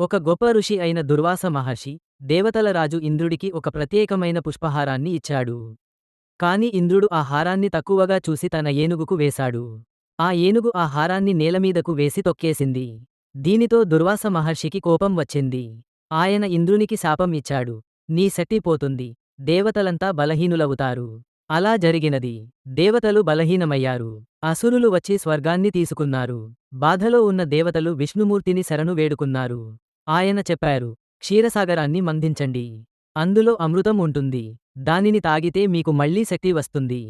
ఒక గొప్ప ఋషి అయిన దుర్వాస మహర్షి దేవతల రాజు ఇంద్రుడికి ఒక ప్రత్యేకమైన పుష్పహారాన్ని ఇచ్చాడు. కాని ఇంద్రుడు ఆ హారాన్ని తక్కువగా చూసి తన ఏనుగుకు వేశాడు. ఆ ఏనుగు ఆ హారాన్ని నేలమీదకు వేసి తొక్కేసింది. దీనితో దుర్వాస మహర్షికి కోపం వచ్చింది. ఆయన ఇంద్రునికి శాపం ఇచ్చాడు. నీ శక్తి పోతుంది. దేవతలంతా బలహీనులవుతారు. అలా జరిగినది. దేవతలు బలహీనమయ్యారు. అసురులు వచ్చి స్వర్గాన్ని తీసుకున్నారు. బాధలో ఉన్న దేవతలు విష్ణుమూర్తిని శరణు వేడుకున్నారు. ఆయన చెప్పారు క్షీరసాగరాన్ని మంధించండి అందులో అమృతం ఉంటుంది. దానిని తాగితే మీకు మళ్ళీ శక్తి వస్తుంది.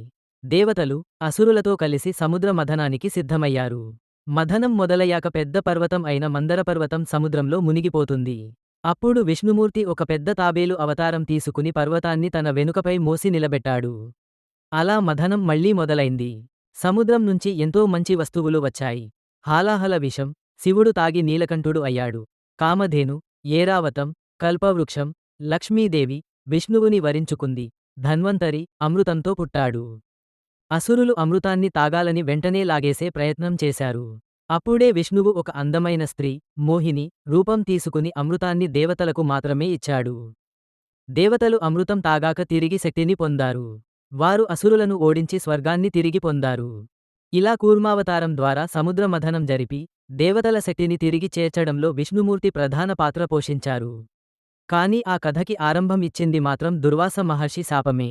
దేవతలు అసురులతో కలిసి సముద్ర మథనానికి సిద్ధమయ్యారు. మథనం మొదలయ్యాక పెద్ద పర్వతం అయిన మందరపర్వతం సముద్రంలో మునిగిపోతుంది. అప్పుడు విష్ణుమూర్తి ఒక పెద్ద తాబేలు అవతారం తీసుకుని పర్వతాన్ని తన వెనుకపై మోసి నిలబెట్టాడు. అలా మథనం మళ్ళీ మొదలైంది. సముద్రం నుంచి ఎంతో మంచి వస్తువులు వచ్చాయి. హాలాహల విషం శివుడు తాగి నీలకంఠుడు అయ్యాడు. కామధేను ఏరావతం కల్పవృక్షం లక్ష్మీదేవి విష్ణువుని వరించుకుంది. ధన్వంతరి అమృతంతో పుట్టాడు. అసురులు అమృతాన్ని తాగాలని వెంటనే లాగేసే ప్రయత్నం చేశారు. అప్పుడే విష్ణువు ఒక అందమైన స్త్రీ మోహిని రూపం తీసుకుని అమృతాన్ని దేవతలకు మాత్రమే ఇచ్చాడు. దేవతలు అమృతం తాగాక తిరిగి శక్తిని పొందారు. వారు అసురులను ఓడించి స్వర్గాన్ని తిరిగి పొందారు. ఇలా కూర్మావతారం ద్వారా సముద్రమథనం జరిపి దేవతల శక్తిని తిరిగి చేర్చడంలో విష్ణుమూర్తి ప్రధాన పాత్ర పోషించారు. కాని ఆ కథకి ఆరంభం ఇచ్చింది మాత్రం దుర్వాస మహర్షి శాపమే.